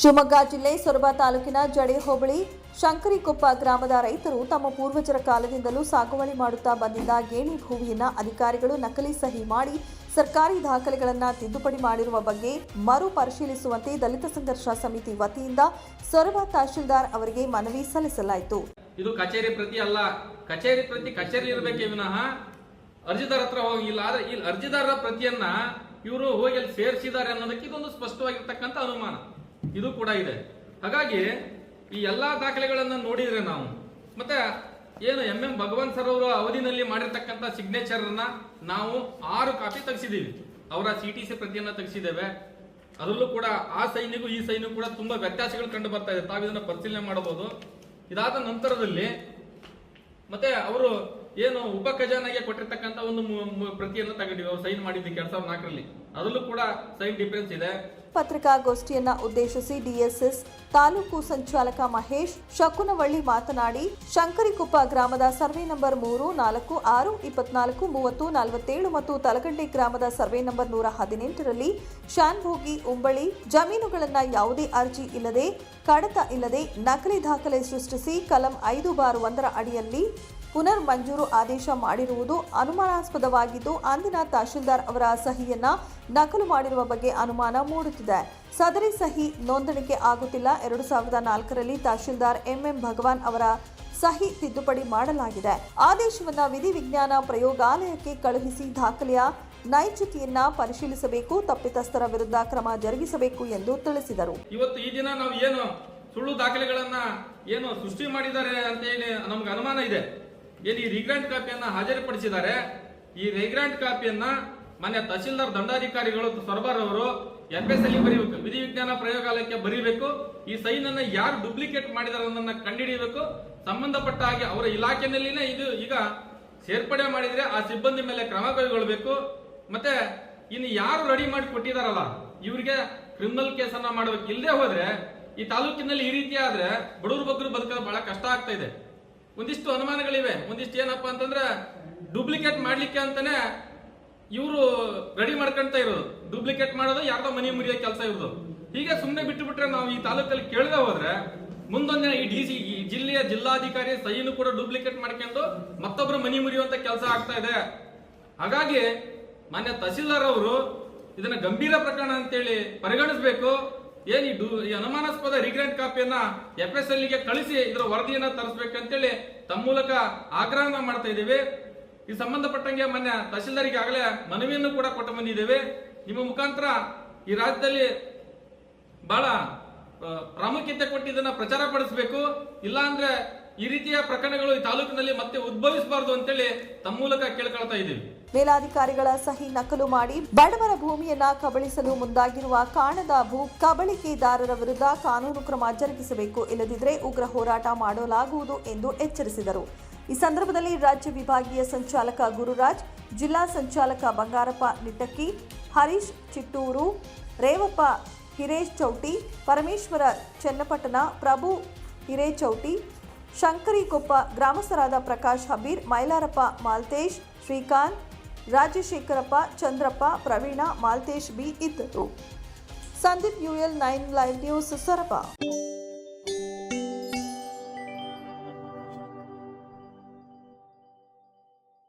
ಶಿವಮೊಗ್ಗ ಜಿಲ್ಲೆ ಸೊರಬ ತಾಲೂಕಿನ ಜಡೆ ಹೋಬಳಿ ಶಂಕರಿಕೊಪ್ಪ ಗ್ರಾಮದ ರೈತರು ತಮ್ಮ ಪೂರ್ವಜರ ಕಾಲದಿಂದಲೂ ಸಾಗುವಳಿ ಮಾಡುತ್ತಾ ಬಂದಿದ್ದ ಗೇಣಿ ಭೂಮಿಯನ್ನ ಅಧಿಕಾರಿಗಳು ನಕಲಿ ಸಹಿ ಮಾಡಿ ಸರ್ಕಾರಿ ದಾಖಲೆಗಳನ್ನು ತಿದ್ದುಪಡಿ ಮಾಡಿರುವ ಬಗ್ಗೆ ಮರು ಪರಿಶೀಲಿಸುವಂತೆ ದಲಿತ ಸಂಘರ್ಷ ಸಮಿತಿ ವತಿಯಿಂದ ಸೊರಬ ತಹಶೀಲ್ದಾರ್ ಅವರಿಗೆ ಮನವಿ ಸಲ್ಲಿಸಲಾಯಿತು. ಇದು ಕಚೇರಿ ಪ್ರತಿ ಅಲ್ಲ, ಕಚೇರಿ ಪ್ರತಿ ಕಚೇರಿ ಇರಬೇಕೇ ವಿನಃ ಅರ್ಜಿದಾರ ಹತ್ರ ಹೋಗಿಲ್ಲ, ಆದ್ರೆ ಈ ಅರ್ಜಿದಾರರ ಪ್ರತಿಯನ್ನ ಇವರು ಹೋಗಿ ಅಲ್ಲಿ ಸೇರಿಸಿದ್ದಾರೆ ಅನ್ನೋದಕ್ಕೆ ಇದೊಂದು ಸ್ಪಷ್ಟವಾಗಿರ್ತಕ್ಕಂಥ ಅನುಮಾನ. ಇದು ಕೂಡ ಇದೆ. ಹಾಗಾಗಿ ಈ ಎಲ್ಲಾ ದಾಖಲೆಗಳನ್ನು ನೋಡಿದ್ರೆ ನಾವು, ಮತ್ತೆ ಏನು ಎಂ ಎಂ ಭಗವಂತ್ ಸರ್ ಅವರು ಅವಧಿನಲ್ಲಿ ಮಾಡಿರ್ತಕ್ಕಂಥ ಸಿಗ್ನೇಚರ್ ನಾವು ಆರು ಕಾಪಿ ತೆಗೆಸಿದೀವಿ. ಅವರ ಸಿ ಟಿ ಸಿ ಪ್ರತಿಯನ್ನು ತೆಗೆಸಿದ್ದೇವೆ. ಅದರಲ್ಲೂ ಕೂಡ ಆ ಸೈನಿಗೂ ಈ ಸೈನಿಗೂ ಕೂಡ ತುಂಬಾ ವ್ಯತ್ಯಾಸಗಳು ಕಂಡು ಬರ್ತಾ ಇದೆ. ತಾವು ಇದನ್ನ ಪರಿಶೀಲನೆ ಮಾಡಬಹುದು. ಇದಾದ ನಂತರದಲ್ಲಿ ಮತ್ತೆ ಅವರು ಏನು ಉಪ ಖಜಾನೆಗೆ ಕೊಟ್ಟಿರ್ತಕ್ಕಂಥ ಒಂದು ಪ್ರತಿಯನ್ನು ತಗೊಂಡಿವಿ. ಸೈನ್ ಮಾಡಿದ್ವಿ ಎರಡ್ ಸಾವಿರದ ನಾಲ್ಕರಲ್ಲಿ ಅದರಲ್ಲೂ ಕೂಡ ಸೈನ್ ಡಿಫರೆನ್ಸ್ ಇದೆ. ಪತ್ರಿಕಾಗೋಷ್ಠಿಯನ್ನ ಉದ್ದೇಶಿಸಿ ಡಿಎಸ್ಎಸ್ ತಾಲೂಕು ಸಂಚಾಲಕ ಮಹೇಶ್ ಶಕುನವಳ್ಳಿ ಮಾತನಾಡಿ, ಶಂಕರಿಕೊಪ್ಪ ಗ್ರಾಮದ ಸರ್ವೆ ನಂಬರ್ ಮೂರು, ನಾಲ್ಕು, ಆರು, ಇಪ್ಪತ್ನಾಲ್ಕು, ಮೂವತ್ತು, ನಲವತ್ತೇಳು ಮತ್ತು ತಲಗಂಡಿ ಗ್ರಾಮದ ಸರ್ವೆ ನಂಬರ್ ನೂರ ಹದಿನೆಂಟರಲ್ಲಿ ಶಾನ್ಭೋಗಿ ಉಂಬಳಿ ಜಮೀನುಗಳನ್ನ ಯಾವುದೇ ಅರ್ಜಿ ಇಲ್ಲದೆ, ಕಡತ ಇಲ್ಲದೆ ನಕಲಿ ದಾಖಲೆ ಸೃಷ್ಟಿಸಿ ಕಲಂ ಐದು ಬಾರು ಒಂದರ ಅಡಿಯಲ್ಲಿ ಪುನರ್ ಮಂಜೂರು ಆದೇಶ ಮಾಡಿರುವುದು ಅನುಮಾನಾಸ್ಪದವಾಗಿದ್ದು, ಅಂದಿನ ತಹಶೀಲ್ದಾರ್ ಅವರ ಸಹಿಯನ್ನ ನಕಲು ಮಾಡಿರುವ ಬಗ್ಗೆ ಅನುಮಾನ ಮೂಡುತ್ತಿದೆ. ಸದರಿ ಸಹಿ ನೋಂದಣಿಗೆ ಆಗುತ್ತಿಲ್ಲ. ಎರಡು ಸಾವಿರದ ನಾಲ್ಕರಲ್ಲಿ ತಹಶೀಲ್ದಾರ್ ಎಂಎಂ ಭಗವಾನ್ ಅವರ ಸಹಿ ತಿದ್ದುಪಡಿ ಮಾಡಲಾಗಿದೆ. ಆದೇಶವನ್ನ ವಿಧಿವಿಜ್ಞಾನ ಪ್ರಯೋಗಾಲಯಕ್ಕೆ ಕಳುಹಿಸಿ ದಾಖಲೆಯ ನೈಜತೆಯನ್ನ ಪರಿಶೀಲಿಸಬೇಕು, ತಪ್ಪಿತಸ್ಥರ ವಿರುದ್ಧ ಕ್ರಮ ಜರುಗಿಸಬೇಕು ಎಂದು ತಿಳಿಸಿದರು. ಇವತ್ತು ಈ ದಿನ ನಾವು ಏನು ಸುಳ್ಳು ದಾಖಲೆಗಳನ್ನ ಏನು ಸೃಷ್ಟಿ ಮಾಡಿದ್ದಾರೆ ಅಂತ ಹೇಳಿ ನಮ್ಗೆ ಅನುಮಾನ ಇದೆ. ಈ ರಿಗ್ರಾಂಟ್ ಕಾಪಿಯನ್ನ ಹಾಜರುಪಡಿಸಿದ್ದಾರೆ. ಈ ರಿಗ್ರಾಂಟ್ ಕಾಪಿಯನ್ನ ಮಾನ್ಯ ತಹಶೀಲ್ದಾರ್ ದಂಡಾಧಿಕಾರಿಗಳು ಸರ್ಬಾರ್ ಅವರು ಎಫ್ ಎಸ್ ಅಲ್ಲಿ ಬರೀಬೇಕು. ವಿಧಿವಿಜ್ಞಾನ ಪ್ರಯೋಗಾಲಯಕ್ಕೆ ಬರೀಬೇಕು. ಈ ಸೈನ್ ಅನ್ನ ಯಾರು ಡೂಪ್ಲಿಕೇಟ್ ಮಾಡಿದಾರೆ ಅನ್ನೋದನ್ನ ಕಂಡುಹಿಡಿಯಬೇಕು ಸಂಬಂಧಪಟ್ಟ ಹಾಗೆ ಅವರ ಇಲಾಖೆನಲ್ಲಿನೇ ಇದು ಈಗ ಸೇರ್ಪಡೆ ಮಾಡಿದ್ರೆ ಆ ಸಿಬ್ಬಂದಿ ಮೇಲೆ ಕ್ರಮ ಕೈಗೊಳ್ಳಬೇಕು. ಮತ್ತೆ ಇನ್ನು ಯಾರು ರೆಡಿ ಮಾಡಿ ಕೊಟ್ಟಿದಾರಲ್ಲ, ಇವರಿಗೆ ಕ್ರಿಮಿನಲ್ ಕೇಸನ್ನ ಮಾಡಬೇಕು. ಇಲ್ಲದೆ ಹೋದ್ರೆ, ಈ ತಾಲೂಕಿನಲ್ಲಿ ಈ ರೀತಿ ಆದ್ರೆ ಬಡವರು ಬಗ್ಗರು ಬದುಕೋದು ಬಹಳ ಕಷ್ಟ ಆಗ್ತಾ ಇದೆ. ಒಂದಿಷ್ಟು ಅನುಮಾನಗಳಿವೆ. ಒಂದಿಷ್ಟು ಏನಪ್ಪ ಅಂತಂದ್ರೆ ಡೂಪ್ಲಿಕೇಟ್ ಮಾಡ್ಲಿಕ್ಕೆ ಅಂತಾನೆ ಇವರು ರೆಡಿ ಮಾಡ್ಕೊಂತ ಇರೋದು. ಡೂಪ್ಲಿಕೇಟ್ ಮಾಡೋದು ಯಾರ್ದೋ ಮನೆ ಮುರಿಯೋ ಕೆಲಸ ಇರೋದು ಹೀಗೆ ಸುಮ್ಮನೆ ಬಿಟ್ಟು ಬಿಟ್ರೆ ನಾವು ಈ ತಾಲೂಕಲ್ಲಿ ಕೇಳದೆ ಹೋದ್ರೆ ಮುಂದೊಂದಿನ ಈ ಡಿ ಸಿ, ಈ ಜಿಲ್ಲೆಯ ಜಿಲ್ಲಾಧಿಕಾರಿ ಸಹಿನೂ ಕೂಡ ಡೂಪ್ಲಿಕೇಟ್ ಮಾಡ್ಕೊಂಡು ಮತ್ತೊಬ್ಬರು ಮನಿ ಮುರಿಯುವಂತ ಕೆಲಸ ಆಗ್ತಾ ಇದೆ. ಹಾಗಾಗಿ ಮಾನ್ಯ ತಹಸೀಲ್ದಾರ್ ಅವರು ಇದನ್ನ ಗಂಭೀರ ಪ್ರಕರಣ ಅಂತೇಳಿ ಪರಿಗಣಿಸಬೇಕು. ಏನ್ ಈ ಈ ಅನುಮಾನಾಸ್ಪದ ರಿಗ್ರೆಂಟ್ ಕಾಪಿಯನ್ನ ಎಫ್ ಎಸ್ ಎಲ್ಗೆ ಕಳಿಸಿ ಇದರ ವರದಿಯನ್ನ ತರಿಸ್ಬೇಕಂತೇಳಿ ತಮ್ಮ ಮೂಲಕ ಆಗ್ರಹನ ಮಾಡ್ತಾ ಇದ್ದೇವೆ. ಈ ಸಂಬಂಧಪಟ್ಟಂಗೆ ಮೊನ್ನೆ ತಹಶೀಲ್ದಾರಿಗೆ ಆಗಲೇ ಮನವಿಯನ್ನು ಕೂಡ ಕೊಟ್ಟು ಬಂದಿದ್ದೇವೆ. ನಿಮ್ಮ ಮುಖಾಂತರ ಈ ರಾಜ್ಯದಲ್ಲಿ ಬಹಳ ಪ್ರಾಮುಖ್ಯತೆ ಕೊಟ್ಟು ಇದನ್ನ ಪ್ರಚಾರ ಪಡಿಸಬೇಕು. ಇಲ್ಲ ಅಂದ್ರೆ ಈ ರೀತಿಯ ಪ್ರಕರಣಗಳು ಈ ತಾಲೂಕಿನಲ್ಲಿ ಮತ್ತೆ ಉದ್ಭವಿಸಬಾರದು ಅಂತೇಳಿ ತಮ್ಮ ಮೂಲಕ ಕೇಳ್ಕೊಳ್ತಾ ಇದ್ದೀವಿ. ಮೇಲಾಧಿಕಾರಿಗಳ ಸಹಿ ನಕಲು ಮಾಡಿ ಬಡವರ ಭೂಮಿಯನ್ನ ಕಬಳಿಸಲು ಮುಂದಾಗಿರುವ ಕಾಣದ ಭೂ ಕಬಳಿಕೆದಾರರ ವಿರುದ್ಧ ಕಾನೂನು ಕ್ರಮ ಜರುಗಿಸಬೇಕು ಇಲ್ಲದಿದ್ದರೆ ಉಗ್ರ ಹೋರಾಟ ಮಾಡಲಾಗುವುದು ಎಂದು ಎಚ್ಚರಿಸಿದರು. ಈ ಸಂದರ್ಭದಲ್ಲಿ ರಾಜ್ಯ ವಿಭಾಗೀಯ ಸಂಚಾಲಕ ಗುರುರಾಜ್, ಜಿಲ್ಲಾ ಸಂಚಾಲಕ ಬಂಗಾರಪ್ಪ ನಿಟ್ಟಕ್ಕಿ, ಹರೀಶ್ ಚಿಟ್ಟೂರು, ರೇವಪ್ಪ ಹಿರೇಶ್ ಚೌಟಿ, ಪರಮೇಶ್ವರ ಚನ್ನಪಟ್ಟಣ, ಪ್ರಭು ಹಿರೇಚೌಟಿ ಶಂಕರಿಕೊಪ್ಪ ಗ್ರಾಮಸ್ಥರಾದ ಪ್ರಕಾಶ್ ಹಬೀರ್, ಮೈಲಾರಪ್ಪ ಮಾಲ್ತೇಶ್, ಶ್ರೀಕಾಂತ್, ರಾಜಶೇಖರಪ್ಪ, ಚಂದ್ರಪ್ಪ, ಪ್ರವೀಣ, ಮಾಲ್ತೇಶ್ ಬಿ ಇದ್ದರು. Sandeep U L nine live news Soraba.